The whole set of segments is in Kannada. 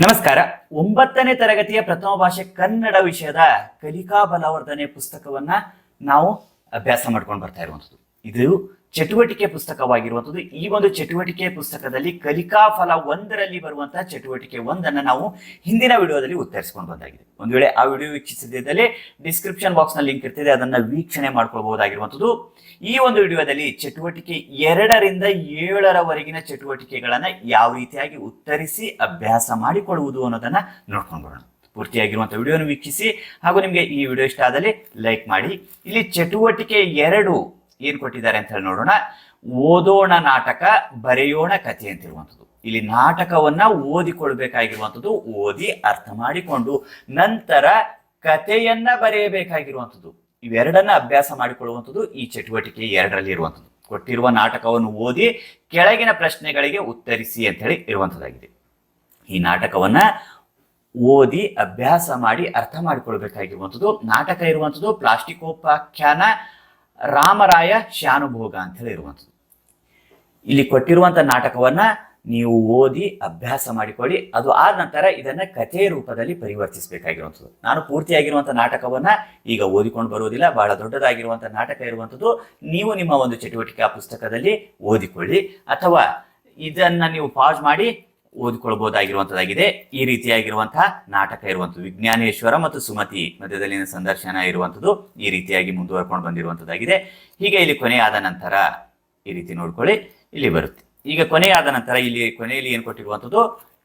ನಮಸ್ಕಾರ. ಒಂಬತ್ತನೇ ತರಗತಿಯ ಪ್ರಥಮ ಭಾಷೆ ಕನ್ನಡ ವಿಷಯದ ಕಲಿಕಾ ಬಲವರ್ಧನೆ ಪುಸ್ತಕವನ್ನ ನಾವು ಅಭ್ಯಾಸ ಮಾಡ್ಕೊಂಡು ಬರ್ತಾ ಇರುವಂಥದ್ದು. ಇದು ಚಟುವಟಿಕೆ ಪುಸ್ತಕವಾಗಿರುವಂಥದ್ದು. ಈ ಒಂದು ಚಟುವಟಿಕೆ ಪುಸ್ತಕದಲ್ಲಿ ಕಲಿಕಾ ಫಲ ಒಂದರಲ್ಲಿ ಬರುವಂತಹ ಚಟುವಟಿಕೆ ಒಂದನ್ನು ನಾವು ಹಿಂದಿನ ವಿಡಿಯೋದಲ್ಲಿ ಉತ್ತರಿಸಿಕೊಂಡು ಬಂದಾಗಿದೆ. ಒಂದು ವೇಳೆ ಆ ವಿಡಿಯೋ ವೀಕ್ಷಿಸಿದ್ದಲ್ಲಿ ಡಿಸ್ಕ್ರಿಪ್ಷನ್ ಬಾಕ್ಸ್ನಲ್ಲಿ ಲಿಂಕ್ ಇರ್ತದೆ, ಅದನ್ನ ವೀಕ್ಷಣೆ ಮಾಡ್ಕೊಳ್ಬಹುದಾಗಿರುವಂಥದ್ದು. ಈ ಒಂದು ವಿಡಿಯೋದಲ್ಲಿ ಚಟುವಟಿಕೆ ಎರಡರಿಂದ ಏಳರವರೆಗಿನ ಚಟುವಟಿಕೆಗಳನ್ನ ಯಾವ ರೀತಿಯಾಗಿ ಉತ್ತರಿಸಿ, ಅಭ್ಯಾಸ ಮಾಡಿಕೊಳ್ಳುವುದು ಅನ್ನೋದನ್ನ ನೋಡ್ಕೊಂಡು ಬರೋಣ. ಪೂರ್ತಿಯಾಗಿರುವಂಥ ವಿಡಿಯೋನ ವೀಕ್ಷಿಸಿ ಹಾಗೂ ನಿಮಗೆ ಈ ವಿಡಿಯೋ ಇಷ್ಟ ಆದಲ್ಲಿ ಲೈಕ್ ಮಾಡಿ. ಇಲ್ಲಿ ಚಟುವಟಿಕೆ ಎರಡು ಏನ್ ಕೊಟ್ಟಿದ್ದಾರೆ ಅಂತ ಹೇಳಿ ನೋಡೋಣ. ಓದೋಣ ನಾಟಕ, ಬರೆಯೋಣ ಕಥೆ ಅಂತಿರುವಂಥದ್ದು. ಇಲ್ಲಿ ನಾಟಕವನ್ನ ಓದಿಕೊಳ್ಬೇಕಾಗಿರುವಂಥದ್ದು, ಓದಿ ಅರ್ಥ ಮಾಡಿಕೊಂಡು ನಂತರ ಕಥೆಯನ್ನ ಬರೆಯಬೇಕಾಗಿರುವಂಥದ್ದು. ಇವೆರಡನ್ನ ಅಭ್ಯಾಸ ಮಾಡಿಕೊಳ್ಳುವಂಥದ್ದು, ಈ ಚಟುವಟಿಕೆ ಎರಡರಲ್ಲಿ ಇರುವಂಥದ್ದು. ಕೊಟ್ಟಿರುವ ನಾಟಕವನ್ನು ಓದಿ ಕೆಳಗಿನ ಪ್ರಶ್ನೆಗಳಿಗೆ ಉತ್ತರಿಸಿ ಅಂತ ಹೇಳಿ ಇರುವಂಥದ್ದಾಗಿದೆ. ಈ ನಾಟಕವನ್ನ ಓದಿ ಅಭ್ಯಾಸ ಮಾಡಿ ಅರ್ಥ ಮಾಡಿಕೊಳ್ಬೇಕಾಗಿರುವಂಥದ್ದು. ನಾಟಕ ಇರುವಂಥದ್ದು, ಪ್ಲಾಸ್ಟಿಕೋಪಾಖ್ಯಾನ ರಾಮರಾಯ ಶಾನುಭೋಗ ಅಂತ ಹೇಳಿ ಇರುವಂಥದ್ದು. ಇಲ್ಲಿ ಕೊಟ್ಟಿರುವಂಥ ನಾಟಕವನ್ನ ನೀವು ಓದಿ ಅಭ್ಯಾಸ ಮಾಡಿಕೊಳ್ಳಿ. ಅದು ಆದ ನಂತರ ಇದನ್ನ ಕಥೆ ರೂಪದಲ್ಲಿ ಪರಿವರ್ತಿಸಬೇಕಾಗಿರುವಂಥದ್ದು. ನಾನು ಪೂರ್ತಿಯಾಗಿರುವಂಥ ನಾಟಕವನ್ನ ಈಗ ಓದಿಕೊಂಡು ಬರುವುದಿಲ್ಲ. ಬಹಳ ದೊಡ್ಡದಾಗಿರುವಂಥ ನಾಟಕ ಇರುವಂಥದ್ದು. ನೀವು ನಿಮ್ಮ ಒಂದು ಚಟುವಟಿಕೆ ಪುಸ್ತಕದಲ್ಲಿ ಓದಿಕೊಳ್ಳಿ. ಅಥವಾ ಇದನ್ನ ನೀವು ಪಾಸ್ ಮಾಡಿ ಓದಿಕೊಳ್ಬಹುದಾಗಿರುವಂತದ್ದಾಗಿದೆ. ಈ ರೀತಿಯಾಗಿರುವಂತಹ ನಾಟಕ ಇರುವಂಥದ್ದು ವಿಜ್ಞಾನೇಶ್ವರ ಮತ್ತು ಸುಮತಿ ಮಧ್ಯದಲ್ಲಿನ ಸಂದರ್ಶನ ಇರುವಂಥದ್ದು ಈ ರೀತಿಯಾಗಿ ಮುಂದುವರ್ಕೊಂಡು ಬಂದಿರುವಂತದ್ದಾಗಿದೆ. ಹೀಗೆ ಇಲ್ಲಿ ಕೊನೆಯಾದ ನಂತರ ಈ ರೀತಿ ನೋಡ್ಕೊಳ್ಳಿ, ಇಲ್ಲಿ ಬರುತ್ತೆ. ಈಗ ಕೊನೆಯಾದ ನಂತರ ಇಲ್ಲಿ ಕೊನೆಯಲ್ಲಿ ಏನು ಕೊಟ್ಟಿರುವಂಥದ್ದು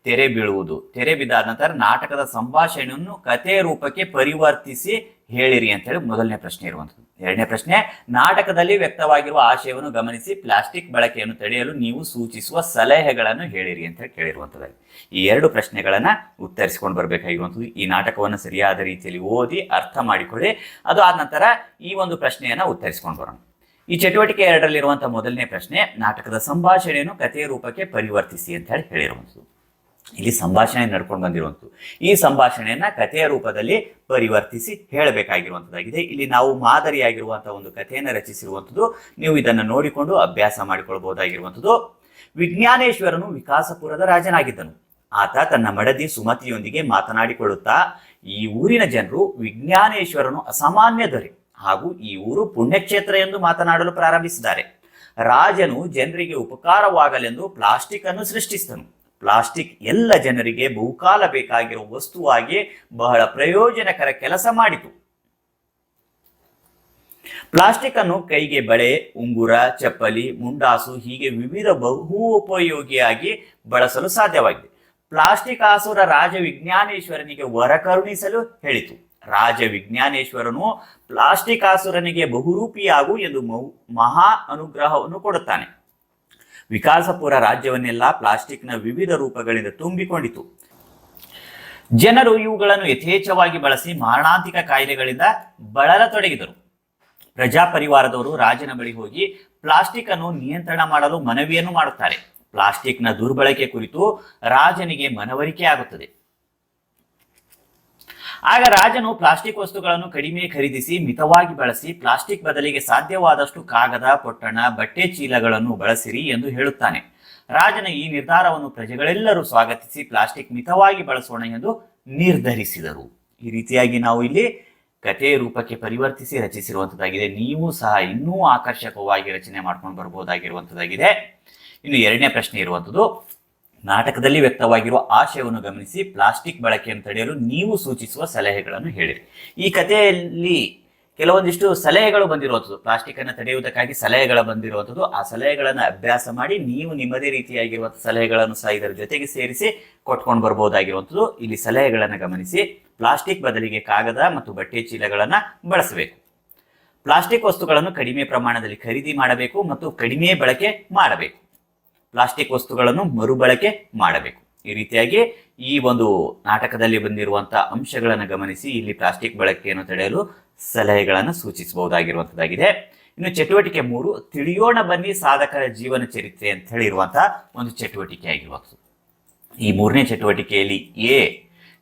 ತೆರೆ ಬೀಳುವುದು. ತೆರೆ ಬಿದ್ದಾದ ನಂತರ ನಾಟಕದ ಸಂಭಾಷಣೆಯನ್ನು ಕಥೆಯ ರೂಪಕ್ಕೆ ಪರಿವರ್ತಿಸಿ ಹೇಳಿರಿ ಅಂತ ಹೇಳಿ ಮೊದಲನೇ ಪ್ರಶ್ನೆ ಇರುವಂಥದ್ದು. ಎರಡನೇ ಪ್ರಶ್ನೆ, ನಾಟಕದಲ್ಲಿ ವ್ಯಕ್ತವಾಗಿರುವ ಆಶಯವನ್ನು ಗಮನಿಸಿ ಪ್ಲಾಸ್ಟಿಕ್ ಬಳಕೆಯನ್ನು ತಡೆಯಲು ನೀವು ಸೂಚಿಸುವ ಸಲಹೆಗಳನ್ನು ಹೇಳಿರಿ ಅಂತ ಹೇಳಿ ಈ ಎರಡು ಪ್ರಶ್ನೆಗಳನ್ನು ಉತ್ತರಿಸಿಕೊಂಡು ಬರಬೇಕಾಗಿರುವಂಥದ್ದು. ಈ ನಾಟಕವನ್ನು ಸರಿಯಾದ ರೀತಿಯಲ್ಲಿ ಓದಿ ಅರ್ಥ ಮಾಡಿಕೊಳ್ಳಿ. ಅದು ಆದ ನಂತರ ಈ ಒಂದು ಪ್ರಶ್ನೆಯನ್ನ ಉತ್ತರಿಸಿಕೊಂಡು ಬರೋಣ. ಈ ಚಟುವಟಿಕೆ ಎರಡರಲ್ಲಿರುವಂಥ ಮೊದಲನೇ ಪ್ರಶ್ನೆ, ನಾಟಕದ ಸಂಭಾಷಣೆಯನ್ನು ಕಥೆಯ ರೂಪಕ್ಕೆ ಪರಿವರ್ತಿಸಿ ಅಂತ ಹೇಳಿ ಹೇಳಿರುವಂಥದ್ದು ಇಲ್ಲಿ ಸಂಭಾಷಣೆ ನಡ್ಕೊಂಡು ಬಂದಿರುವಂಥದ್ದು. ಈ ಸಂಭಾಷಣೆಯನ್ನ ಕಥೆಯ ರೂಪದಲ್ಲಿ ಪರಿವರ್ತಿಸಿ ಹೇಳಬೇಕಾಗಿರುವಂಥದ್ದಾಗಿದೆ. ಇಲ್ಲಿ ನಾವು ಮಾದರಿಯಾಗಿರುವಂತಹ ಒಂದು ಕಥೆಯನ್ನು ರಚಿಸಿರುವಂಥದ್ದು, ನೀವು ಇದನ್ನು ನೋಡಿಕೊಂಡು ಅಭ್ಯಾಸ ಮಾಡಿಕೊಳ್ಬಹುದಾಗಿರುವಂಥದ್ದು ವಿಜ್ಞಾನೇಶ್ವರನು ವಿಕಾಸಪುರದ ರಾಜನಾಗಿದ್ದನು. ಆತ ತನ್ನ ಮಡದಿ ಸುಮತಿಯೊಂದಿಗೆ ಮಾತನಾಡಿಕೊಳ್ಳುತ್ತಾ, ಈ ಊರಿನ ಜನರು ವಿಜ್ಞಾನೇಶ್ವರನು ಅಸಾಮಾನ್ಯ ದೊರೆ ಹಾಗೂ ಈ ಊರು ಪುಣ್ಯಕ್ಷೇತ್ರ ಎಂದು ಮಾತನಾಡಲು ಪ್ರಾರಂಭಿಸಿದ್ದಾರೆ. ರಾಜನು ಜನರಿಗೆ ಉಪಕಾರವಾಗಲೆಂದು ಪ್ಲಾಸ್ಟಿಕ್ ಅನ್ನು ಸೃಷ್ಟಿಸಿದನು. ಪ್ಲಾಸ್ಟಿಕ್ ಎಲ್ಲ ಜನರಿಗೆ ಬಹುಕಾಲ ಬೇಕಾಗಿರುವ ವಸ್ತುವಾಗಿ ಬಹಳ ಪ್ರಯೋಜನಕರ ಕೆಲಸ ಮಾಡಿತು. ಪ್ಲಾಸ್ಟಿಕ್ ಅನ್ನು ಕೈಗೆ ಬಳೆ, ಉಂಗುರ, ಚಪ್ಪಲಿ, ಮುಂಡಾಸು ಹೀಗೆ ವಿವಿಧ ಬಹು ಉಪಯೋಗಿಯಾಗಿ ಬಳಸಲು ಸಾಧ್ಯವಾಗಿದೆ. ಪ್ಲಾಸ್ಟಿಕ್ ಆಸುರ ರಾಜ ವಿಜ್ಞಾನೇಶ್ವರನಿಗೆ ವರ ಕರುಣಿಸಲು ಹೇಳಿತು. ರಾಜ ವಿಜ್ಞಾನೇಶ್ವರನು ಪ್ಲಾಸ್ಟಿಕ್ ಆಸುರನಿಗೆ ಬಹುರೂಪಿಯಾಗು ಎಂದು ಮಹಾ ಅನುಗ್ರಹವನ್ನು ಕೊಡುತ್ತಾನೆ. ವಿಕಾಸಪುರ ರಾಜ್ಯವನ್ನೆಲ್ಲ ಪ್ಲಾಸ್ಟಿಕ್ನ ವಿವಿಧ ರೂಪಗಳಿಂದ ತುಂಬಿಕೊಂಡಿತು. ಜನರು ಇವುಗಳನ್ನು ಯಥೇಚ್ಛವಾಗಿ ಬಳಸಿ ಮಾರಣಾಂತಿಕ ಕಾಯಿಲೆಗಳಿಂದ ಬಳಲತೊಡಗಿದರು ಪ್ರಜಾಪರಿವಾರದವರು ರಾಜನ ಬಳಿ ಹೋಗಿ ಪ್ಲಾಸ್ಟಿಕ್ ಅನ್ನು ನಿಯಂತ್ರಣ ಮಾಡಲು ಮನವಿಯನ್ನು ಮಾಡುತ್ತಾರೆ. ಪ್ಲಾಸ್ಟಿಕ್ನ ದುರ್ಬಳಕೆ ಕುರಿತು ರಾಜನಿಗೆ ಮನವರಿಕೆ ಆಗುತ್ತದೆ. ಆಗ ರಾಜನು ಪ್ಲಾಸ್ಟಿಕ್ ವಸ್ತುಗಳನ್ನು ಕಡಿಮೆ ಖರೀದಿಸಿ ಮಿತವಾಗಿ ಬಳಸಿ ಪ್ಲಾಸ್ಟಿಕ್ ಬದಲಿಗೆ ಸಾಧ್ಯವಾದಷ್ಟು ಕಾಗದ, ಪೊಟ್ಟಣ, ಬಟ್ಟೆ ಚೀಲಗಳನ್ನು ಬಳಸಿರಿ ಎಂದು ಹೇಳುತ್ತಾನೆ. ರಾಜನ ಈ ನಿರ್ಧಾರವನ್ನು ಪ್ರಜೆಗಳೆಲ್ಲರೂ ಸ್ವಾಗತಿಸಿ ಪ್ಲಾಸ್ಟಿಕ್ ಮಿತವಾಗಿ ಬಳಸೋಣ ಎಂದು ನಿರ್ಧರಿಸಿದರು. ಈ ರೀತಿಯಾಗಿ ನಾವು ಇಲ್ಲಿ ಕಥೆಯ ರೂಪಕ್ಕೆ ಪರಿವರ್ತಿಸಿ ರಚಿಸಿರುವಂಥದ್ದಾಗಿದೆ ನೀವು ಸಹ ಇನ್ನೂ ಆಕರ್ಷಕವಾಗಿ ರಚನೆ ಮಾಡ್ಕೊಂಡು ಬರಬಹುದಾಗಿರುವಂತದ್ದಾಗಿದೆ ಇನ್ನು ಎರಡನೇ ಪ್ರಶ್ನೆ ಇರುವಂಥದ್ದು ನಾಟಕದಲ್ಲಿ ವ್ಯಕ್ತವಾಗಿರುವ ಆಶಯವನ್ನು ಗಮನಿಸಿ ಪ್ಲಾಸ್ಟಿಕ್ ಬಳಕೆಯನ್ನು ತಡೆಯಲು ನೀವು ಸೂಚಿಸುವ ಸಲಹೆಗಳನ್ನು ಹೇಳಿರಿ. ಈ ಕಥೆಯಲ್ಲಿ ಕೆಲವೊಂದಿಷ್ಟು ಸಲಹೆಗಳು ಬಂದಿರುವಂಥದ್ದು. ಪ್ಲಾಸ್ಟಿಕ್ ಅನ್ನು ತಡೆಯುವುದಕ್ಕಾಗಿ ಸಲಹೆಗಳು ಬಂದಿರುವಂಥದ್ದು. ಆ ಸಲಹೆಗಳನ್ನು ಅಭ್ಯಾಸ ಮಾಡಿ ನೀವು ನಿಮ್ಮದೇ ರೀತಿಯಾಗಿರುವಂಥ ಸಲಹೆಗಳನ್ನು ಸಹ ಇದರ ಜೊತೆಗೆ ಸೇರಿಸಿ ಕೊಟ್ಕೊಂಡು ಬರ್ಬೋದಾಗಿರುವಂಥದ್ದು. ಇಲ್ಲಿ ಸಲಹೆಗಳನ್ನು ಗಮನಿಸಿ ಪ್ಲಾಸ್ಟಿಕ್ ಬದಲಿಗೆ ಕಾಗದ ಮತ್ತು ಬಟ್ಟೆ ಚೀಲಗಳನ್ನು ಬಳಸಬೇಕು. ಪ್ಲಾಸ್ಟಿಕ್ ವಸ್ತುಗಳನ್ನು ಕಡಿಮೆ ಪ್ರಮಾಣದಲ್ಲಿ ಖರೀದಿ ಮಾಡಬೇಕು ಮತ್ತು ಕಡಿಮೆ ಬಳಕೆ ಮಾಡಬೇಕು. ಪ್ಲಾಸ್ಟಿಕ್ ವಸ್ತುಗಳನ್ನು ಮರುಬಳಕೆ ಮಾಡಬೇಕು. ಈ ರೀತಿಯಾಗಿ ಈ ಒಂದು ನಾಟಕದಲ್ಲಿ ಬಂದಿರುವಂತಹ ಅಂಶಗಳನ್ನು ಗಮನಿಸಿ ಇಲ್ಲಿ ಪ್ಲಾಸ್ಟಿಕ್ ಬಳಕೆಯನ್ನು ತಡೆಯಲು ಸಲಹೆಗಳನ್ನು ಸೂಚಿಸಬಹುದಾಗಿರುವಂತದ್ದಾಗಿದೆ. ಇನ್ನು ಚಟುವಟಿಕೆ ಮೂರು, ತಿಳಿಯೋಣ ಬನ್ನಿ ಸಾಧಕರ ಜೀವನ ಚರಿತ್ರೆ ಅಂತ ಹೇಳಿರುವಂತಹ ಒಂದು ಚಟುವಟಿಕೆ ಆಗಿರುವಂಥದ್ದು ಈ ಮೂರನೇ ಚಟುವಟಿಕೆಯಲ್ಲಿ ಎ,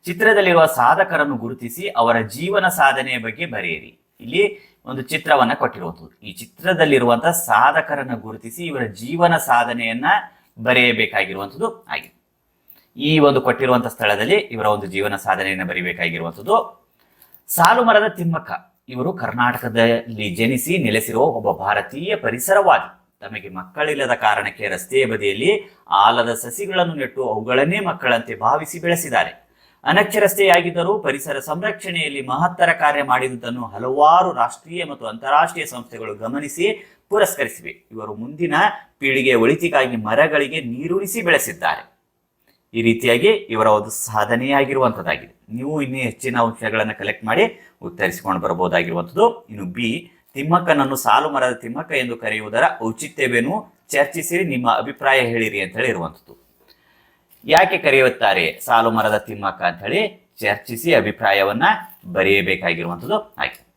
ಚಿತ್ರದಲ್ಲಿರುವ ಸಾಧಕರನ್ನು ಗುರುತಿಸಿ ಅವರ ಜೀವನ ಸಾಧನೆಯ ಬಗ್ಗೆ ಬರೆಯಿರಿ. ಇಲ್ಲಿ ಒಂದು ಚಿತ್ರವನ್ನ ಕೊಟ್ಟಿರುವಂಥದ್ದು ಈ ಚಿತ್ರದಲ್ಲಿರುವಂತಹ ಸಾಧಕರನ್ನ ಗುರುತಿಸಿ ಇವರ ಜೀವನ ಸಾಧನೆಯನ್ನ ಬರೆಯಬೇಕಾಗಿರುವಂಥದ್ದು ಆಗಿದೆ. ಈ ಒಂದು ಕೊಟ್ಟಿರುವಂತಹ ಸ್ಥಳದಲ್ಲಿ ಇವರ ಒಂದು ಜೀವನ ಸಾಧನೆಯನ್ನ ಬರೀಬೇಕಾಗಿರುವಂಥದ್ದು. ಸಾಲು ಮರದ ತಿಮ್ಮಕ್ಕ. ಇವರು ಕರ್ನಾಟಕದಲ್ಲಿ ಜನಿಸಿ ನೆಲೆಸಿರುವ ಒಬ್ಬ ಭಾರತೀಯ ಪರಿಸರವಾದಿ. ತಮಗೆ ಮಕ್ಕಳಿಲ್ಲದ ಕಾರಣಕ್ಕೆ ರಸ್ತೆಯ ಬದಿಯಲ್ಲಿ ಆಲದ ಸಸಿಗಳನ್ನು ನೆಟ್ಟು ಅವುಗಳನ್ನೇ ಮಕ್ಕಳಂತೆ ಭಾವಿಸಿ ಬೆಳೆಸಿದ್ದಾರೆ. ಅನಕ್ಷರಸ್ಥೆಯಾಗಿದ್ದರೂ ಪರಿಸರ ಸಂರಕ್ಷಣೆಯಲ್ಲಿ ಮಹತ್ತರ ಕಾರ್ಯ ಮಾಡಿದುದನ್ನು ಹಲವಾರು ರಾಷ್ಟ್ರೀಯ ಮತ್ತು ಅಂತಾರಾಷ್ಟ್ರೀಯ ಸಂಸ್ಥೆಗಳು ಗಮನಿಸಿ ಪುರಸ್ಕರಿಸಿವೆ. ಇವರು ಮುಂದಿನ ಪೀಳಿಗೆಯ ಒಳಿತಿಗಾಗಿ ಮರಗಳಿಗೆ ನೀರುಣಿಸಿ ಬೆಳೆಸಿದ್ದಾರೆ. ಈ ರೀತಿಯಾಗಿ ಇವರ ಒಂದು ಸಾಧನೆಯಾಗಿರುವಂಥದ್ದಾಗಿದೆ ನೀವು ಇನ್ನೂ ಹೆಚ್ಚಿನ ಅಂಶಗಳನ್ನು ಕಲೆಕ್ಟ್ ಮಾಡಿ ಉತ್ತರಿಸಿಕೊಂಡು ಬರಬಹುದಾಗಿರುವಂಥದ್ದು ಇನ್ನು ಬಿ, ತಿಮ್ಮಕ್ಕನನ್ನು ಸಾಲು ಮರದ ತಿಮ್ಮಕ್ಕ ಎಂದು ಕರೆಯುವುದರ ಔಚಿತ್ಯವೇನು? ಚರ್ಚಿಸಿರಿ, ನಿಮ್ಮ ಅಭಿಪ್ರಾಯ ಹೇಳಿರಿ ಅಂತ ಹೇಳಿ ಇರುವಂಥದ್ದು ಯಾಕೆ ಕರೆಯುತ್ತಾರೆ? ಸಾಲು ಮರದ ತಿಮ್ಮಕ್ಕ ಅಂತ ಹೇಳಿ ಚರ್ಚಿಸಿ ಅಭಿಪ್ರಾಯವನ್ನ ಬರೆಯಬೇಕಾಗಿರುವಂಥದ್ದು ಆಯ್ತು.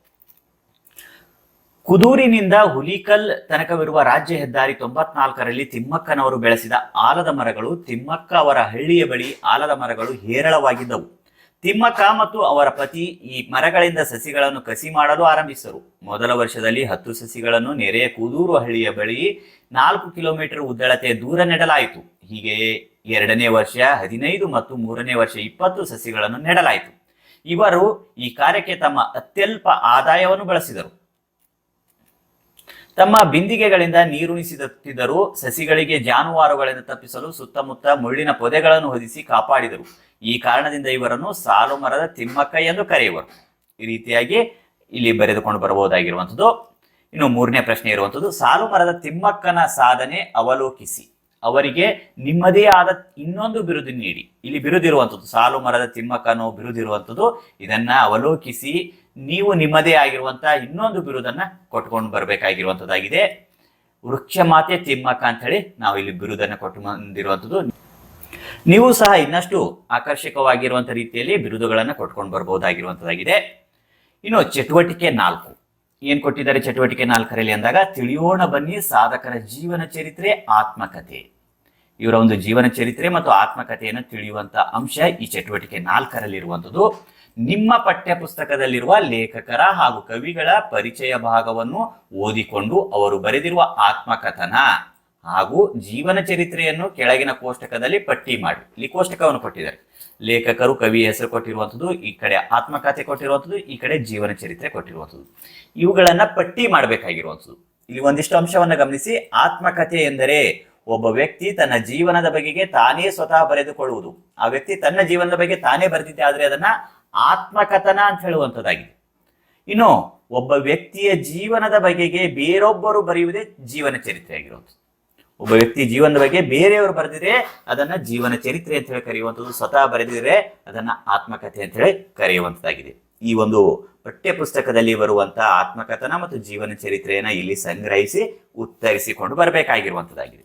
ಕುದೂರಿನಿಂದ ಹುಲಿಕಲ್ ತನಕವಿರುವ ರಾಜ್ಯ ಹೆದ್ದಾರಿ ತೊಂಬತ್ನಾಲ್ಕರಲ್ಲಿ ತಿಮ್ಮಕ್ಕನವರು ಬೆಳೆಸಿದ ಆಲದ ಮರಗಳು ತಿಮ್ಮಕ್ಕ ಅವರ ಹಳ್ಳಿಯ ಬಳಿ ಆಲದ ಮರಗಳು ಹೇರಳವಾಗಿದ್ದವು. ತಿಮ್ಮಕ್ಕ ಮತ್ತು ಅವರ ಪತಿ ಈ ಮರಗಳಿಂದ ಸಸಿಗಳನ್ನು ಕಸಿ ಮಾಡಲು ಆರಂಭಿಸಿದರು. ಮೊದಲ ವರ್ಷದಲ್ಲಿ ಹತ್ತು ಸಸಿಗಳನ್ನು ನೆರೆಯ ಕೂದೂರು ಹಳ್ಳಿಯ ಬಳಿ ನಾಲ್ಕು ಕಿಲೋಮೀಟರ್ ಉದ್ದಳತೆ ದೂರ ನೆಡಲಾಯಿತು. ಹೀಗೆ ಎರಡನೇ ವರ್ಷ, ಹದಿನೈದು ಮತ್ತು ಮೂರನೇ ವರ್ಷ ಇಪ್ಪತ್ತು ಸಸಿಗಳನ್ನು ನೆಡಲಾಯಿತು. ಇವರು ಈ ಕಾರ್ಯಕ್ಕೆ ತಮ್ಮ ಅತ್ಯಲ್ಪ ಆದಾಯವನ್ನು ಬಳಸಿದರು. ತಮ್ಮ ಬಿಂದಿಗೆಗಳಿಂದ ನೀರುಣಿಸುತ್ತಿದ್ದರು ಸಸಿಗಳಿಗೆ ಜಾನುವಾರುಗಳಿಂದ ತಪ್ಪಿಸಲು ಸುತ್ತಮುತ್ತ ಮುಳ್ಳಿನ ಪೊದೆಗಳನ್ನು ಹೊದಿಸಿ ಕಾಪಾಡಿದರು. ಈ ಕಾರಣದಿಂದ ಇವರನ್ನು ಸಾಲು ಮರದ ತಿಮ್ಮಕ್ಕ ಎಂದು ಕರೆಯುವರು. ಈ ರೀತಿಯಾಗಿ ಇಲ್ಲಿ ಬರೆದುಕೊಂಡು ಬರಬಹುದಾಗಿರುವಂಥದ್ದು. ಇನ್ನು ಮೂರನೇ ಪ್ರಶ್ನೆ ಇರುವಂಥದ್ದು, ಸಾಲು ಮರದ ತಿಮ್ಮಕ್ಕನ ಸಾಧನೆ ಅವಲೋಕಿಸಿ. ಅವರಿಗೆ ನಿಮ್ಮದೇ ಆದ ಇನ್ನೊಂದು ಬಿರುದು ನೀಡಿ. ಇಲ್ಲಿ ಬಿರುದಿರುವಂಥದ್ದು ಸಾಲು ಮರದ ತಿಮ್ಮಕ್ಕ ಅನ್ನೋ ಬಿರುದಿರುವಂಥದ್ದು. ಇದನ್ನ ಅವಲೋಕಿಸಿ ನೀವು ನಿಮ್ಮದೇ ಆಗಿರುವಂತಹ ಇನ್ನೊಂದು ಬಿರುದನ್ನ ಕೊಟ್ಕೊಂಡು ಬರಬೇಕಾಗಿರುವಂಥದ್ದಾಗಿದೆ. ವೃಕ್ಷ ಮಾತೆ ತಿಮ್ಮಕ್ಕ ಅಂತ ಹೇಳಿ ನಾವು ಇಲ್ಲಿ ಬಿರುದನ್ನ ಕೊಟ್ಟು ಬಂದಿರುವಂಥದ್ದು. ನೀವು ಸಹ ಇನ್ನಷ್ಟು ಆಕರ್ಷಕವಾಗಿರುವಂಥ ರೀತಿಯಲ್ಲಿ ಬಿರುದುಗಳನ್ನು ಕೊಟ್ಕೊಂಡು ಬರಬಹುದಾಗಿರುವಂಥದ್ದಾಗಿದೆ ಇನ್ನು ಚಟುವಟಿಕೆ ನಾಲ್ಕು. ಏನ್ ಕೊಟ್ಟಿದ್ದಾರೆ ಚಟುವಟಿಕೆ ನಾಲ್ಕರಲ್ಲಿ ಅಂದಾಗ, ತಿಳಿಯೋಣ ಬನ್ನಿ ಸಾಧಕರ ಜೀವನ ಚರಿತ್ರೆ, ಆತ್ಮಕಥೆ. ಇವರ ಒಂದು ಜೀವನ ಚರಿತ್ರೆ ಮತ್ತು ಆತ್ಮಕಥೆಯನ್ನು ತಿಳಿಯುವಂತ ಅಂಶ ಈ ಚಟುವಟಿಕೆ ನಾಲ್ಕರಲ್ಲಿ ಇರುವಂಥದ್ದು ನಿಮ್ಮ ಪಠ್ಯ ಪುಸ್ತಕದಲ್ಲಿರುವ ಲೇಖಕರ ಹಾಗೂ ಕವಿಗಳ ಪರಿಚಯ ಭಾಗವನ್ನು ಓದಿಕೊಂಡು ಅವರು ಬರೆದಿರುವ ಆತ್ಮಕಥನ. ಹಾಗೂ ಜೀವನ ಚರಿತ್ರೆಯನ್ನು ಕೆಳಗಿನ ಕೋಷ್ಟಕದಲ್ಲಿ ಪಟ್ಟಿ ಮಾಡಿ. ಇಲ್ಲಿ ಕೋಷ್ಟಕವನ್ನು ಕೊಟ್ಟಿದ್ದಾರೆ. ಲೇಖಕರು ಕವಿ ಹೆಸರು ಕೊಟ್ಟಿರುವಂಥದ್ದು, ಈ ಕಡೆ ಆತ್ಮಕಥೆ ಕೊಟ್ಟಿರುವಂಥದ್ದು, ಈ ಕಡೆ ಜೀವನ ಚರಿತ್ರೆ ಕೊಟ್ಟಿರುವಂಥದ್ದು. ಇವುಗಳನ್ನ ಪಟ್ಟಿ ಮಾಡಬೇಕಾಗಿರುವಂಥದ್ದು. ಇಲ್ಲಿ ಒಂದಿಷ್ಟು ಅಂಶವನ್ನ ಗಮನಿಸಿ. ಆತ್ಮಕಥೆ ಎಂದರೆ ಒಬ್ಬ ವ್ಯಕ್ತಿ ತನ್ನ ಜೀವನದ ಬಗೆಗೆ ತಾನೇ ಸ್ವತಃ ಬರೆದುಕೊಳ್ಳುವುದು. ಆ ವ್ಯಕ್ತಿ ತನ್ನ ಜೀವನದ ಬಗ್ಗೆ ತಾನೇ ಬರೆದಿದ್ದೆ, ಆದರೆ ಅದನ್ನ ಆತ್ಮಕಥನ ಅಂತ ಹೇಳುವಂಥದ್ದಾಗಿದೆ. ಇನ್ನು ಒಬ್ಬ ವ್ಯಕ್ತಿಯ ಜೀವನದ ಬಗೆಗೆ ಬೇರೊಬ್ಬರು ಬರೆಯುವುದೇ ಜೀವನ ಚರಿತ್ರೆ ಆಗಿರುವಂಥದ್ದು ಒಬ್ಬ ವ್ಯಕ್ತಿ ಜೀವನದ ಬಗ್ಗೆ ಬೇರೆಯವರು ಬರೆದಿದ್ರೆ ಅದನ್ನ ಜೀವನ ಚರಿತ್ರೆ ಅಂತ ಹೇಳಿ ಕರೆಯುವಂಥದ್ದು, ಸ್ವತಃ ಬರೆದಿದ್ರೆ ಅದನ್ನ ಆತ್ಮಕಥೆ ಅಂತ ಹೇಳಿ ಕರೆಯುವಂಥದ್ದಾಗಿದೆ. ಈ ಒಂದು ಪಠ್ಯ ಪುಸ್ತಕದಲ್ಲಿ ಬರುವಂತಹ ಆತ್ಮಕಥನ ಮತ್ತು ಜೀವನ ಚರಿತ್ರೆಯನ್ನ ಇಲ್ಲಿ ಸಂಗ್ರಹಿಸಿ ಉತ್ತರಿಸಿಕೊಂಡು ಬರಬೇಕಾಗಿರುವಂಥದ್ದಾಗಿದೆ.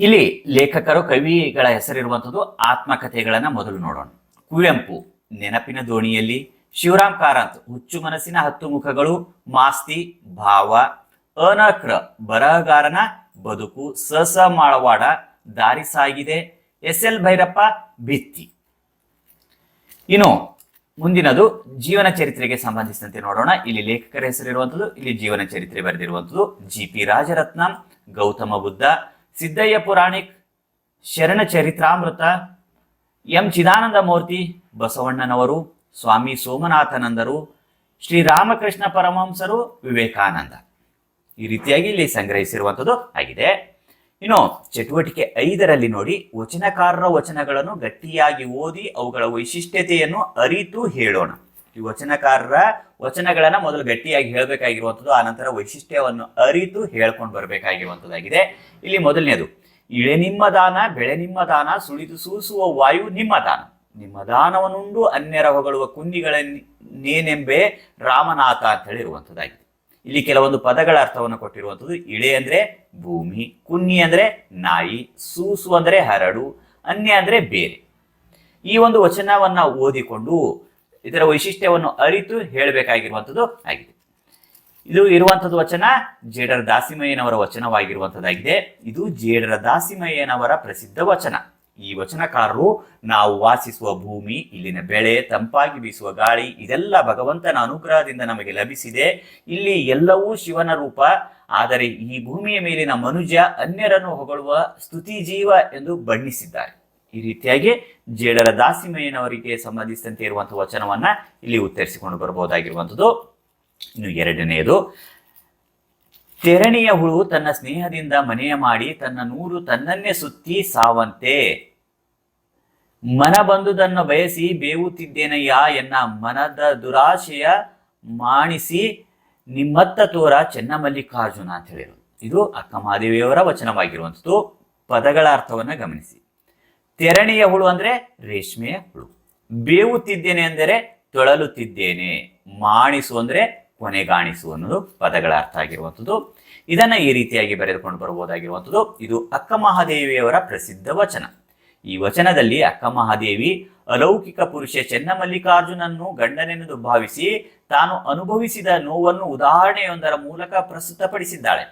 ಇಲ್ಲಿ ಲೇಖಕರು, ಕವಿಗಳ ಹೆಸರಿರುವಂಥದ್ದು ಆತ್ಮಕಥೆಗಳನ್ನ ಮೊದಲು ನೋಡೋಣ. ಕುವೆಂಪು, ನೆನಪಿನ ದೋಣಿಯಲ್ಲಿ, ಶಿವರಾಮ್ ಕಾರಂತ್, ಹುಚ್ಚು ಮನಸ್ಸಿನ ಹತ್ತು ಮುಖಗಳು, ಮಾಸ್ತಿ, ಭಾವ ಅನಕ್ರ, ಬರಹಗಾರನ ಬದುಕು ಸಸ ಮಾಳವಾಡ ದಾರಿ ಸಾಗಿದೆ. ಎಸ್ ಎಲ್ ಭೈರಪ್ಪ, ಭಿತ್ತಿ. ಇನ್ನು ಮುಂದಿನದು ಜೀವನ ಚರಿತ್ರೆಗೆ ಸಂಬಂಧಿಸಿದಂತೆ ನೋಡೋಣ. ಇಲ್ಲಿ ಲೇಖಕರ ಹೆಸರಿರುವಂಥದ್ದು, ಇಲ್ಲಿ ಜೀವನ ಚರಿತ್ರೆ ಬರೆದಿರುವಂಥದ್ದು G P Rajaratnam, Gautama Buddha, Siddayya Puranik, Sharana Charitramrita, M Chidananda Murthy, ಬಸವಣ್ಣನವರು, ಸ್ವಾಮಿ ಸೋಮನಾಥನಂದರು ಶ್ರೀರಾಮಕೃಷ್ಣ ಪರಮಹಂಸರು, ವಿವೇಕಾನಂದ. ಈ ರೀತಿಯಾಗಿ ಇಲ್ಲಿ ಸಂಗ್ರಹಿಸಿರುವಂಥದ್ದು ಆಗಿದೆ. ಇನ್ನು ಚಟುವಟಿಕೆ ಐದರಲ್ಲಿ ನೋಡಿ, ವಚನಕಾರರ ವಚನಗಳನ್ನು ಗಟ್ಟಿಯಾಗಿ ಓದಿ ಅವುಗಳ ವೈಶಿಷ್ಟ್ಯತೆಯನ್ನು ಅರಿತು ಹೇಳೋಣ. ಈ ವಚನಕಾರರ ವಚನಗಳನ್ನ ಮೊದಲು ಗಟ್ಟಿಯಾಗಿ ಹೇಳಬೇಕಾಗಿರುವಂಥದ್ದು ಆನಂತರ ವೈಶಿಷ್ಟ್ಯವನ್ನು ಅರಿತು ಹೇಳ್ಕೊಂಡು ಬರಬೇಕಾಗಿರುವಂಥದ್ದಾಗಿದೆ. ಇಲ್ಲಿ ಮೊದಲನೇದು, ಇಳೆ ನಿಮ್ಮ ದಾನ, ಬೆಳೆ ನಿಮ್ಮ ದಾನ, ಸುಳಿದು ಸೂಸುವ ವಾಯು ನಿಮ್ಮ ದಾನ. ನಿಮ್ಮ ದಾನವನ್ನುಂಡು ಅನ್ಯರ ಹೊಗಳುವ ನೇನೆಂಬೆ ರಾಮನಾಥ ಅಂತ ಹೇಳಿ ಇರುವಂಥದ್ದಾಗಿದೆ ಇಲ್ಲಿ ಕೆಲವೊಂದು ಪದಗಳ ಅರ್ಥವನ್ನು ಕೊಟ್ಟಿರುವಂಥದ್ದು ಇಳೆ ಅಂದ್ರೆ ಭೂಮಿ, ಕುನ್ನಿ ಅಂದ್ರೆ ನಾಯಿ, ಸೂಸು ಅಂದ್ರೆ ಹರಡು, ಅನ್ಯ ಅಂದ್ರೆ ಬೇರೆ. ಈ ಒಂದು ವಚನವನ್ನ ಓದಿಕೊಂಡು ಇದರ ವೈಶಿಷ್ಟ್ಯವನ್ನು ಅರಿತು ಹೇಳಬೇಕಾಗಿರುವಂಥದ್ದು ಆಗಿದೆ. ಇದು ಇರುವಂಥದ್ದು ವಚನ ಜೇಡರ ದಾಸಿಮಯ್ಯನವರ ವಚನವಾಗಿರುವಂಥದ್ದಾಗಿದೆ. ಇದು ಜೇಡರ ದಾಸಿಮಯ್ಯನವರ ಪ್ರಸಿದ್ಧ ವಚನ. ಈ ವಚನಕಾರರು ನಾವು ವಾಸಿಸುವ ಭೂಮಿ, ಇಲ್ಲಿನ ಬೆಳೆ, ತಂಪಾಗಿ ಬೀಸುವ ಗಾಳಿ, ಇದೆಲ್ಲ ಭಗವಂತನ ಅನುಗ್ರಹದಿಂದ ನಮಗೆ ಲಭಿಸಿದೆ. ಇಲ್ಲಿ ಎಲ್ಲವೂ ಶಿವನ ರೂಪ. ಆದರೆ ಈ ಭೂಮಿಯ ಮೇಲಿನ ಮನುಜ ಅನ್ಯರನ್ನು ಹೊಗಳುವ ಸ್ತುತಿ ಜೀವ ಎಂದು ಬಣ್ಣಿಸಿದ್ದಾರೆ. ಈ ರೀತಿಯಾಗಿ ಜೇಡರ ದಾಸಿಮಯ್ಯನವರಿಗೆ ಸಂಬಂಧಿಸಿದಂತೆ ಇರುವಂತಹ ವಚನವನ್ನ ಇಲ್ಲಿ ಉತ್ತರಿಸಿಕೊಂಡು ಬರಬಹುದಾಗಿರುವಂಥದ್ದು ಇನ್ನು ಎರಡನೆಯದು ತೆರಣಿಯ ಹುಳು ತನ್ನ ಸ್ನೇಹದಿಂದ ಮನೆಯ ಮಾಡಿ ತನ್ನ ನೂರು ತನ್ನನ್ನೇ ಸುತ್ತಿ ಸಾವಂತೆ. ಮನ ಬಂದುದನ್ನು ಬಯಸಿ ಬೇವುತ್ತಿದ್ದೇನಯ್ಯ ಎನ್ನ ಮನದ ದುರಾಶೆಯ ಮಾಣಿಸಿ ನಿಮ್ಮತ್ತ ತೋರ ಚೆನ್ನಮಲ್ಲಿಕಾರ್ಜುನ ಅಂತ ಹೇಳಿದರು. ಇದು ಅಕ್ಕ ಮಹಾದೇವಿಯವರ ವಚನವಾಗಿರುವಂಥದ್ದು. ಪದಗಳ ಅರ್ಥವನ್ನ ಗಮನಿಸಿ. ತೆರಣಿಯ ಹುಳು ಅಂದ್ರೆ ರೇಷ್ಮೆಯ ಹುಳು. ಬೇವುತ್ತಿದ್ದೇನೆ ಅಂದರೆ ತೊಳಲುತ್ತಿದ್ದೇನೆ ಮಾಣಿಸು ಅಂದ್ರೆ ಕೊನೆಗಾಣಿಸು ಅನ್ನೋದು ಪದಗಳ ಅರ್ಥ ಆಗಿರುವಂಥದ್ದು. ಇದನ್ನ ಈ ರೀತಿಯಾಗಿ ಬರೆದುಕೊಂಡು ಬರಬಹುದಾಗಿರುವಂಥದ್ದು. ಇದು ಅಕ್ಕ ಮಹಾದೇವಿಯವರ ಪ್ರಸಿದ್ಧ ವಚನ. ಈ ವಚನದಲ್ಲಿ ಅಕ್ಕ ಮಹಾದೇವಿ ಅಲೌಕಿಕ ಪುರುಷ ಚೆನ್ನಮಲ್ಲಿಕಾರ್ಜುನನ್ನು ಗಂಡನೆಂದು ಭಾವಿಸಿ ತಾನು ಅನುಭವಿಸಿದ ನೋವನ್ನು ಉದಾಹರಣೆಯೊಂದರ ಮೂಲಕ ಪ್ರಸ್ತುತಪಡಿಸಿದ್ದಾಳೆ.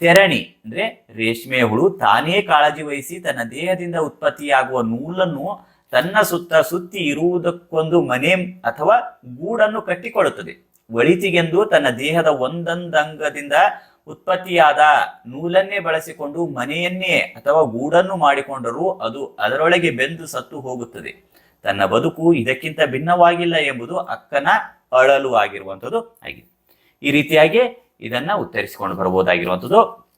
ತೆರಣಿ ಅಂದ್ರೆ ರೇಷ್ಮೆ ಹುಳು ತಾನೇ ಕಾಳಜಿ ವಹಿಸಿ ತನ್ನ ದೇಹದಿಂದ ಉತ್ಪತ್ತಿಯಾಗುವ ನೂಲನ್ನು ತನ್ನ ಸುತ್ತ ಸುತ್ತಿ ಇರುವುದಕ್ಕೊಂದು ಮನೆ ಅಥವಾ ಗೂಡನ್ನು ಕಟ್ಟಿಕೊಳ್ಳುತ್ತದೆ. ಒಳಿತಿಗೆಂದು ತನ್ನ ದೇಹದ ಒಂದೊಂದಂಗದಿಂದ ಉತ್ಪತ್ತಿಯಾದ ನೂಲನ್ನೇ ಬಳಸಿಕೊಂಡು ಮನೆಯನ್ನೇ ಅಥವಾ ಗೂಡನ್ನು ಮಾಡಿಕೊಂಡರೂ ಅದು ಅದರೊಳಗೆ ಬೆಂದು ಸತ್ತು ಹೋಗುತ್ತದೆ. ತನ್ನ ಬದುಕು ಇದಕ್ಕಿಂತ ಭಿನ್ನವಾಗಿಲ್ಲ ಎಂಬುದು ಅಕ್ಕನ ಅಳಲು ಆಗಿರುವಂಥದ್ದು ಆಗಿದೆ. ಈ ರೀತಿಯಾಗಿ ಇದನ್ನ ಉತ್ತರಿಸಿಕೊಂಡು ಬರಬಹುದಾಗಿರುವಂಥದ್ದು.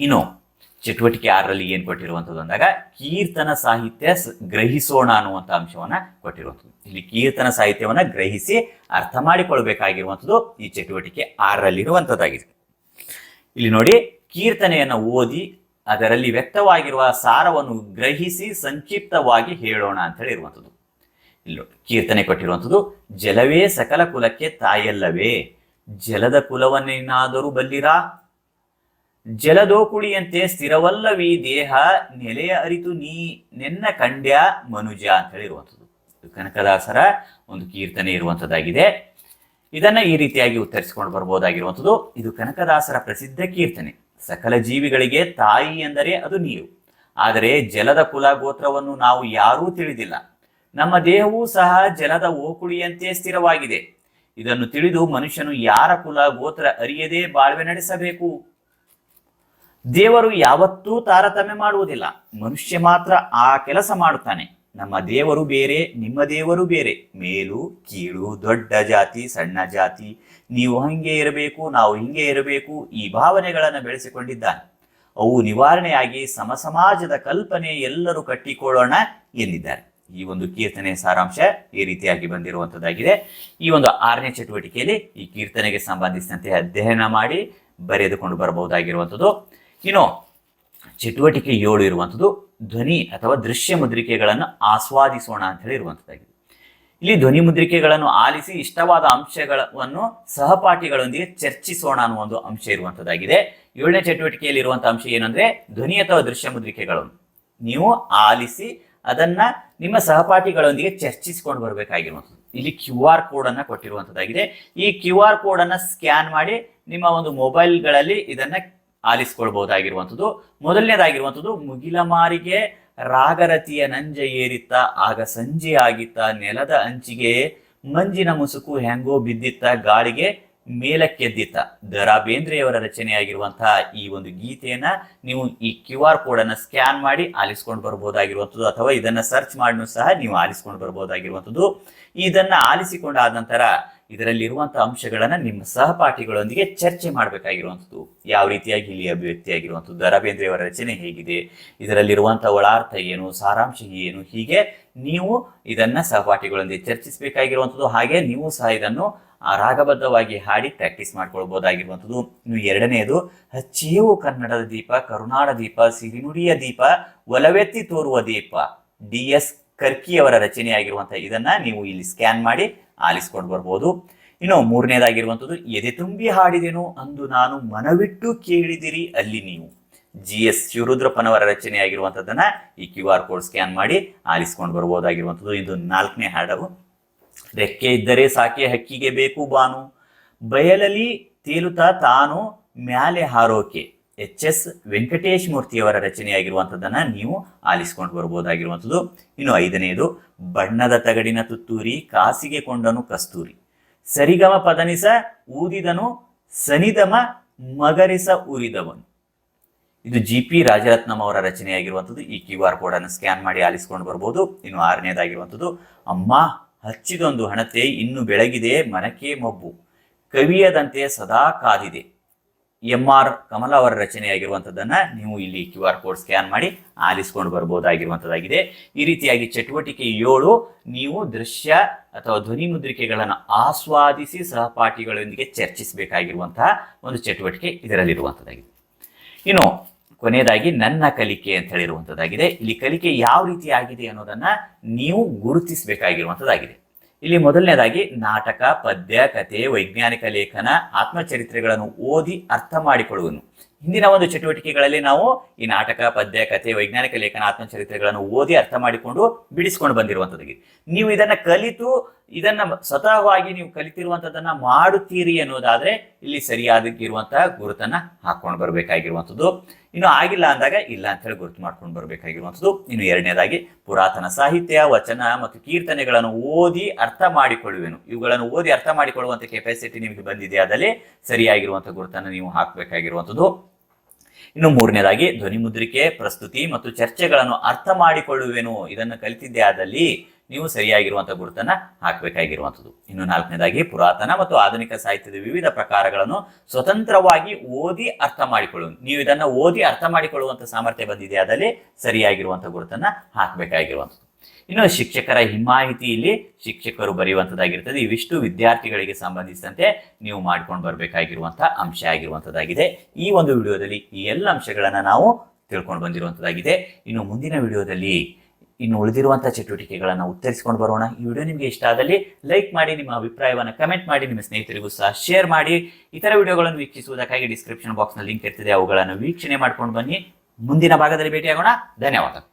ಇನ್ನು ಚಟುವಟಿಕೆ ಆರರಲ್ಲಿ ಏನು ಕೊಟ್ಟಿರುವಂಥದ್ದು ಅಂದಾಗ ಕೀರ್ತನ ಸಾಹಿತ್ಯ ಗ್ರಹಿಸೋಣ ಅನ್ನುವಂಥ ಅಂಶವನ್ನ ಕೊಟ್ಟಿರುವಂಥದ್ದು. ಇಲ್ಲಿ ಕೀರ್ತನ ಸಾಹಿತ್ಯವನ್ನ ಗ್ರಹಿಸಿ ಅರ್ಥ ಮಾಡಿಕೊಳ್ಬೇಕಾಗಿರುವಂಥದ್ದು ಈ ಚಟುವಟಿಕೆ ಆರರಲ್ಲಿರುವಂಥದ್ದಾಗಿದೆ. ಇಲ್ಲಿ ನೋಡಿ ಕೀರ್ತನೆಯನ್ನು ಓದಿ ಅದರಲ್ಲಿ ವ್ಯಕ್ತವಾಗಿರುವ ಸಾರವನ್ನು ಗ್ರಹಿಸಿ ಸಂಕ್ಷಿಪ್ತವಾಗಿ ಹೇಳೋಣ ಅಂತ ಹೇಳಿ ಇರುವಂಥದ್ದು. ಇಲ್ಲಿ ಕೀರ್ತನೆ ಕೊಟ್ಟಿರುವಂಥದ್ದು, ಜಲವೇ ಸಕಲ ಕುಲಕ್ಕೆ ತಾಯಲ್ಲವೇ, ಜಲದ ಕುಲವನ್ನೇನಾದರೂ ಬಲ್ಲಿರಾ ಜಲದೋಕುಳಿಯಂತೆ ಸ್ಥಿರವಲ್ಲವಿ ದೇಹ ನೆಲೆಯ ಅರಿತು ನೀ ನೆನ್ನ ಕಂಡ್ಯ ಮನುಜ ಅಂತ ಹೇಳಿರುವಂಥದ್ದು. ಕನಕದಾಸರ ಒಂದು ಕೀರ್ತನೆ ಇರುವಂಥದ್ದಾಗಿದೆ. ಇದನ್ನ ಈ ರೀತಿಯಾಗಿ ಉತ್ತರಿಸಿಕೊಂಡು ಬರಬಹುದಾಗಿರುವಂಥದ್ದು ಇದು ಕನಕದಾಸರ ಪ್ರಸಿದ್ಧ ಕೀರ್ತನೆ. ಸಕಲ ಜೀವಿಗಳಿಗೆ ತಾಯಿ ಎಂದರೆ ಅದು ನೀರು. ಆದರೆ ಜಲದ ಕುಲ ಗೋತ್ರವನ್ನು ನಾವು ಯಾರೂ ತಿಳಿದಿಲ್ಲ. ನಮ್ಮ ದೇಹವೂ ಸಹ ಜಲದ ಓಕುಳಿಯಂತೆ ಸ್ಥಿರವಾಗಿದೆ. ಇದನ್ನು ತಿಳಿದು ಮನುಷ್ಯನು ಯಾರ ಕುಲ ಗೋತ್ರ ಅರಿಯದೇ ಬಾಳ್ವೆ ನಡೆಸಬೇಕು? ದೇವರು ಯಾವತ್ತೂ ತಾರತಮ್ಯ ಮಾಡುವುದಿಲ್ಲ. ಮನುಷ್ಯ ಮಾತ್ರ ಆ ಕೆಲಸ ಮಾಡುತ್ತಾನೆ. ನಮ್ಮ ದೇವರು ಬೇರೆ, ನಿಮ್ಮ ದೇವರು ಬೇರೆ. ಮೇಲು, ಕೀಳು, ದೊಡ್ಡ ಜಾತಿ, ಸಣ್ಣ ಜಾತಿ. ನೀವು ಹಂಗೆ ಇರಬೇಕು, ನಾವು ಹಿಂಗೆ ಇರಬೇಕು, ಈ ಭಾವನೆಗಳನ್ನು ಬೆಳೆಸಿಕೊಂಡಿದ್ದಾನೆ. ಅವು ನಿವಾರಣೆಯಾಗಿ ಸಮಸಮಾಜದ ಕಲ್ಪನೆ ಎಲ್ಲರೂ ಕಟ್ಟಿಕೊಳ್ಳೋಣ ಎಂದಿದ್ದಾರೆ. ಈ ಒಂದು ಕೀರ್ತನೆ ಸಾರಾಂಶ ಈ ರೀತಿಯಾಗಿ ಬಂದಿರುವಂತದ್ದಾಗಿದೆ. ಈ ಒಂದು ಆರನೇ ಚಟುವಟಿಕೆಯಲ್ಲಿ ಈ ಕೀರ್ತನೆಗೆ ಸಂಬಂಧಿಸಿದಂತೆ ಅಧ್ಯಯನ ಮಾಡಿ ಬರೆದುಕೊಂಡು ಬರಬಹುದಾಗಿರುವಂಥದ್ದು. ಇನ್ನು ಚಟುವಟಿಕೆ ಏಳು ಇರುವಂಥದ್ದು, ಧ್ವನಿ ಅಥವಾ ದೃಶ್ಯ ಮುದ್ರಿಕೆಗಳನ್ನು ಆಸ್ವಾದಿಸೋಣ ಅಂತ ಹೇಳಿ ಇರುವಂಥದ್ದಾಗಿದೆ. ಇಲ್ಲಿ ಧ್ವನಿ ಮುದ್ರಿಕೆಗಳನ್ನು ಆಲಿಸಿ ಇಷ್ಟವಾದ ಅಂಶಗಳನ್ನು ಸಹಪಾಠಿಗಳೊಂದಿಗೆ ಚರ್ಚಿಸೋಣ ಅನ್ನುವ ಒಂದು ಅಂಶ ಇರುವಂಥದ್ದಾಗಿದೆ. ಏಳನೇ ಚಟುವಟಿಕೆಯಲ್ಲಿ ಇರುವಂತಹ ಅಂಶ ಏನಂದ್ರೆ, ಧ್ವನಿ ಅಥವಾ ದೃಶ್ಯ ಮುದ್ರಿಕೆಗಳನ್ನು ನೀವು ಆಲಿಸಿ ಅದನ್ನ ನಿಮ್ಮ ಸಹಪಾಠಿಗಳೊಂದಿಗೆ ಚರ್ಚಿಸಿಕೊಂಡು ಬರಬೇಕಾಗಿರುವಂಥದ್ದು. ಇಲ್ಲಿ ಕ್ಯೂ ಆರ್ ಕೋಡ್ ಅನ್ನ ಕೊಟ್ಟಿರುವಂಥದ್ದಾಗಿದೆ. ಈ ಕ್ಯೂ ಆರ್ ಕೋಡ್ ಅನ್ನ ಸ್ಕ್ಯಾನ್ ಮಾಡಿ ನಿಮ್ಮ ಒಂದು ಮೊಬೈಲ್ಗಳಲ್ಲಿ ಇದನ್ನ ಆಲಿಸ್ಕೊಳ್ಬಹುದಾಗಿರುವಂಥದ್ದು. ಮೊದಲನೇದಾಗಿರುವಂಥದ್ದು ಮುಗಿಲ ಮಾರಿಗೆ ರಾಗರತಿಯ ನಂಜ ಏರಿತ್ತ, ಆಗ ಸಂಜೆ ಆಗಿತ್ತ, ನೆಲದ ಅಂಚಿಗೆ ಮಂಜಿನ ಮುಸುಕು ಹೆಂಗೋ ಬಿದ್ದಿತ್ತ, ಗಾಳಿಗೆ ಮೇಲಕ್ಕೆದ್ದಿತ್ತ. ದ ರಾ ಬೇಂದ್ರೆಯವರ ರಚನೆಯಾಗಿರುವಂತಹ ಈ ಒಂದು ಗೀತೆಯನ್ನ ನೀವು ಈ ಕ್ಯೂ ಆರ್ ಕೋಡ್ ಅನ್ನ ಸ್ಕ್ಯಾನ್ ಮಾಡಿ ಆಲಿಸ್ಕೊಂಡು ಬರಬಹುದಾಗಿರುವಂಥದ್ದು ಅಥವಾ ಇದನ್ನ ಸರ್ಚ್ ಮಾಡಿನೂ ಸಹ ನೀವು ಆಲಿಸ್ಕೊಂಡು ಬರಬಹುದಾಗಿರುವಂಥದ್ದು ಇದನ್ನ ಆಲಿಸಿಕೊಂಡಾದ ನಂತರ ಇದರಲ್ಲಿರುವಂತಹ ಅಂಶಗಳನ್ನ ನಿಮ್ಮ ಸಹಪಾಠಿಗಳೊಂದಿಗೆ ಚರ್ಚೆ ಮಾಡಬೇಕಾಗಿರುವಂಥದ್ದು. ಯಾವ ರೀತಿಯಾಗಿ ಇಲ್ಲಿ ಅಭಿವ್ಯಕ್ತಿಯಾಗಿರುವಂಥದ್ದು ದ ರಾ ಬೇಂದ್ರೆಯವರ ರಚನೆ ಹೇಗಿದೆ, ಇದರಲ್ಲಿರುವಂತಹ ಒಳಾರ್ಥ ಏನು, ಸಾರಾಂಶ ಏನು, ಹೀಗೆ ನೀವು ಇದನ್ನ ಸಹಪಾಠಿಗಳೊಂದಿಗೆ ಚರ್ಚಿಸಬೇಕಾಗಿರುವಂಥದ್ದು, ಹಾಗೆ ನೀವು ಸಹ ಇದನ್ನು ರಾಗಬದ್ಧವಾಗಿ ಹಾಡಿ ಪ್ರಾಕ್ಟೀಸ್ ಮಾಡ್ಕೊಳ್ಬಹುದಾಗಿರುವಂಥದ್ದು. ಇನ್ನು ಎರಡನೆಯದು ಹಚ್ಚೇವು ಕನ್ನಡದ ದೀಪ, ಕರುನಾಡ ದೀಪ ಸಿರಿನುಡಿಯ ದೀಪ, ಒಲವೆತ್ತಿ ತೋರುವ ದೀಪ, ಡಿ ಎಸ್ ಕರ್ಕಿಯವರ ರಚನೆಯಾಗಿರುವಂತಹ ಇದನ್ನ ನೀವು ಇಲ್ಲಿ ಸ್ಕ್ಯಾನ್ ಮಾಡಿ ಆಲಿಸ್ಕೊಂಡು ಬರ್ಬೋದು. ಇನ್ನು ಮೂರನೇದಾಗಿರುವಂಥದ್ದು, ಎದೆ ತುಂಬಿ ಹಾಡಿದೆನು ಅಂದು ನಾನು ಮನವಿಟ್ಟು ಕೇಳಿದಿರಿ ಅಲ್ಲಿ ನೀವು. ಜಿ ಎಸ್ ಶಿವರುದ್ರಪ್ಪನವರ ರಚನೆಯಾಗಿರುವಂಥದ್ದನ್ನ ಈ ಕ್ಯೂ ಆರ್ ಕೋಡ್ ಸ್ಕ್ಯಾನ್ ಮಾಡಿ ಆಲಿಸ್ಕೊಂಡು ಬರ್ಬೋದಾಗಿರುವಂಥದ್ದು. ಇದು ನಾಲ್ಕನೇ ಹಾಡವು. ರೆಕ್ಕೆ ಇದ್ದರೆ ಸಾಕೆ ಹಕ್ಕಿಗೆ ಬೇಕು ಬಾನು. ಬಯಲಲ್ಲಿ ತೇಲುತ್ತಾ ತಾನು ಮ್ಯಾಲೆ ಹಾರೋಕೆ. ಎಚ್ ಎಸ್ ವೆಂಕಟೇಶ್ ಮೂರ್ತಿಯವರ ರಚನೆಯಾಗಿರುವಂಥದ್ದನ್ನು ನೀವು ಆಲಿಸ್ಕೊಂಡು ಬರ್ಬೋದಾಗಿರುವಂಥದ್ದು. ಇನ್ನು ಐದನೆಯದು ಬಣ್ಣದ ತಗಡಿನ ತುತ್ತೂರಿ, ಕಾಸಿಗೆ ಕೊಂಡನು ಕಸ್ತೂರಿ. ಸರಿಗಮ ಪದನಿಸ ಊದಿದನು, ಸನಿದಮ ಮಗರಿಸ ಉರಿದವನು. ಇದು ಜಿ ಪಿ ರಾಜರತ್ನಂ ಅವರ ರಚನೆಯಾಗಿರುವಂಥದ್ದು. ಈ ಕ್ಯೂ ಆರ್ ಕೋಡ್ ಅನ್ನು ಸ್ಕ್ಯಾನ್ ಮಾಡಿ ಆಲಿಸ್ಕೊಂಡು ಬರ್ಬೋದು. ಇನ್ನು ಆರನೇದಾಗಿರುವಂಥದ್ದು, ಅಮ್ಮ, ಹಚ್ಚಿದೊಂದು ಹಣತೆ, ಇನ್ನು ಬೆಳಗಿದೆ, ಮನಕೆ ಮಬ್ಬು. ಕವಿಯದಂತೆ ಸದಾ ಕಾದಿದೆ. ಎಂ ಆರ್ ಕಮಲ ಅವರ ರಚನೆಯಾಗಿರುವಂಥದ್ದನ್ನು ನೀವು ಇಲ್ಲಿ ಕ್ಯೂ ಆರ್ ಕೋಡ್ ಸ್ಕ್ಯಾನ್ ಮಾಡಿ ಆಲಿಸ್ಕೊಂಡು ಬರ್ಬೋದಾಗಿರುವಂಥದ್ದಾಗಿದೆ ಈ ರೀತಿಯಾಗಿ ಚಟುವಟಿಕೆ ಏಳು, ನೀವು ದೃಶ್ಯ ಅಥವಾ ಧ್ವನಿ ಮುದ್ರಿಕೆಗಳನ್ನು ಆಸ್ವಾದಿಸಿ ಸಹಪಾಠಿಗಳೊಂದಿಗೆ ಚರ್ಚಿಸಬೇಕಾಗಿರುವಂತಹ ಒಂದು ಚಟುವಟಿಕೆ ಇದರಲ್ಲಿರುವಂಥದ್ದಾಗಿದೆ ಇನ್ನು ಕೊನೆಯದಾಗಿ ನನ್ನ ಕಲಿಕೆ ಅಂತ ಹೇಳಿರುವಂಥದ್ದಾಗಿದೆ ಇಲ್ಲಿ ಕಲಿಕೆ ಯಾವ ರೀತಿ ಆಗಿದೆ ಅನ್ನೋದನ್ನು ನೀವು ಗುರುತಿಸಬೇಕಾಗಿರುವಂಥದ್ದಾಗಿದೆ ಇಲ್ಲಿ ಮೊದಲನೇದಾಗಿ ನಾಟಕ ಪದ್ಯ ಕಥೆ ವೈಜ್ಞಾನಿಕ ಲೇಖನ ಆತ್ಮಚರಿತ್ರೆಗಳನ್ನು ಓದಿ ಅರ್ಥ ಮಾಡಿಕೊಳ್ಳುವನು. ಹಿಂದಿನ ಒಂದು ಚಟುವಟಿಕೆಗಳಲ್ಲಿ ನಾವು ಈ ನಾಟಕ, ಪದ್ಯ, ಕಥೆ, ವೈಜ್ಞಾನಿಕ ಲೇಖನ ಆತ್ಮಚರಿತ್ರೆಗಳನ್ನು ಓದಿ ಅರ್ಥ ಮಾಡಿಕೊಂಡು ಬಿಡಿಸ್ಕೊಂಡು ಬಂದಿರುವಂಥದ್ದಾಗಿ. ನೀವು ಇದನ್ನ ಕಲಿತು, ಇದನ್ನ ಸ್ವತಃವಾಗಿ ನೀವು ಕಲಿತಿರುವಂಥದ್ದನ್ನ ಮಾಡುತ್ತೀರಿ ಅನ್ನೋದಾದ್ರೆ ಇಲ್ಲಿ ಸರಿಯಾದಕ್ಕಿರುವಂತಹ ಗುರುತನ್ನ ಹಾಕೊಂಡು ಬರಬೇಕಾಗಿರುವಂಥದ್ದು. ಇನ್ನು ಆಗಿಲ್ಲ ಅಂದಾಗ ಇಲ್ಲ ಅಂತ ಹೇಳಿ ಗುರುತು ಮಾಡ್ಕೊಂಡು ಬರಬೇಕಾಗಿರುವಂಥದ್ದು. ಇನ್ನು ಎರಡನೇದಾಗಿ ಪುರಾತನ ಸಾಹಿತ್ಯ, ವಚನ ಮತ್ತು ಕೀರ್ತನೆಗಳನ್ನು ಓದಿ ಅರ್ಥ ಮಾಡಿಕೊಳ್ಳುವೆನು. ಇವುಗಳನ್ನು ಓದಿ ಅರ್ಥ ಮಾಡಿಕೊಳ್ಳುವಂತ ಕೆಪಾಸಿಟಿ ನಿಮಗೆ ಬಂದಿದೆ ಅದರಲ್ಲಿ ಸರಿಯಾಗಿರುವಂತಹ ಗುರುತನ್ನು ನೀವು ಹಾಕಬೇಕಾಗಿರುವಂಥದ್ದು. ಇನ್ನು ಮೂರನೇದಾಗಿ ಧ್ವನಿ ಮುದ್ರಿಕೆ, ಪ್ರಸ್ತುತಿ ಮತ್ತು ಚರ್ಚೆಗಳನ್ನು ಅರ್ಥ ಮಾಡಿಕೊಳ್ಳುವೆನು. ಇದನ್ನು ಕಲಿತಿದ್ದೆ ಆದಲ್ಲಿ ನೀವು ಸರಿಯಾಗಿರುವಂತಹ ಗುರುತನ್ನ ಹಾಕಬೇಕಾಗಿರುವಂಥದ್ದು ಇನ್ನು ನಾಲ್ಕನೇದಾಗಿ ಪುರಾತನ ಮತ್ತು ಆಧುನಿಕ ಸಾಹಿತ್ಯದ ವಿವಿಧ ಪ್ರಕಾರಗಳನ್ನು ಸ್ವತಂತ್ರವಾಗಿ ಓದಿ ಅರ್ಥ ಮಾಡಿಕೊಳ್ಳುವುದು ನೀವು ಇದನ್ನ ಓದಿ ಅರ್ಥ ಮಾಡಿಕೊಳ್ಳುವಂಥ ಸಾಮರ್ಥ್ಯ ಬಂದಿದೆ ಆದಲ್ಲಿ ಸರಿಯಾಗಿರುವಂತಹ ಗುರುತನ್ನ ಹಾಕಬೇಕಾಗಿರುವಂಥದ್ದು ಇನ್ನು ಶಿಕ್ಷಕರ ಹಿಮಾಹಿತಿ ಇಲ್ಲಿ ಶಿಕ್ಷಕರು ಬರೆಯುವಂಥದ್ದಾಗಿರ್ತದೆ ಇವಿಷ್ಟು ವಿದ್ಯಾರ್ಥಿಗಳಿಗೆ ಸಂಬಂಧಿಸಿದಂತೆ ನೀವು ಮಾಡ್ಕೊಂಡು ಬರಬೇಕಾಗಿರುವಂತಹ ಅಂಶ ಆಗಿರುವಂಥದ್ದಾಗಿದೆ ಈ ಒಂದು ವಿಡಿಯೋದಲ್ಲಿ ಈ ಎಲ್ಲ ಅಂಶಗಳನ್ನ ನಾವು ತಿಳ್ಕೊಂಡು ಬಂದಿರುವಂಥದ್ದಾಗಿದೆ ಇನ್ನು ಮುಂದಿನ ವಿಡಿಯೋದಲ್ಲಿ ಇನ್ನು ಉಳಿದಿರುವಂತಹ ಚಟುವಟಿಕೆಗಳನ್ನು ಉತ್ತರಿಸಿಕೊಂಡು ಬರೋಣ. ಈ ವಿಡಿಯೋ ನಿಮಗೆ ಇಷ್ಟ ಆದಲ್ಲಿ ಲೈಕ್ ಮಾಡಿ, ನಿಮ್ಮ ಅಭಿಪ್ರಾಯವನ್ನು ಕಮೆಂಟ್ ಮಾಡಿ, ನಿಮ್ಮ ಸ್ನೇಹಿತರಿಗೂ ಸಹ ಶೇರ್ ಮಾಡಿ. ಇತರ ವಿಡಿಯೋಗಳನ್ನು ವೀಕ್ಷಿಸುವುದಕ್ಕಾಗಿ ಡಿಸ್ಕ್ರಿಪ್ಷನ್ ಬಾಕ್ಸ್ನ ಲಿಂಕ್ ಇರ್ತದೆ. ಅವುಗಳನ್ನು ವೀಕ್ಷಣೆ ಮಾಡ್ಕೊಂಡು ಬನ್ನಿ. ಮುಂದಿನ ಭಾಗದಲ್ಲಿ ಭೇಟಿಯಾಗೋಣ. ಧನ್ಯವಾದ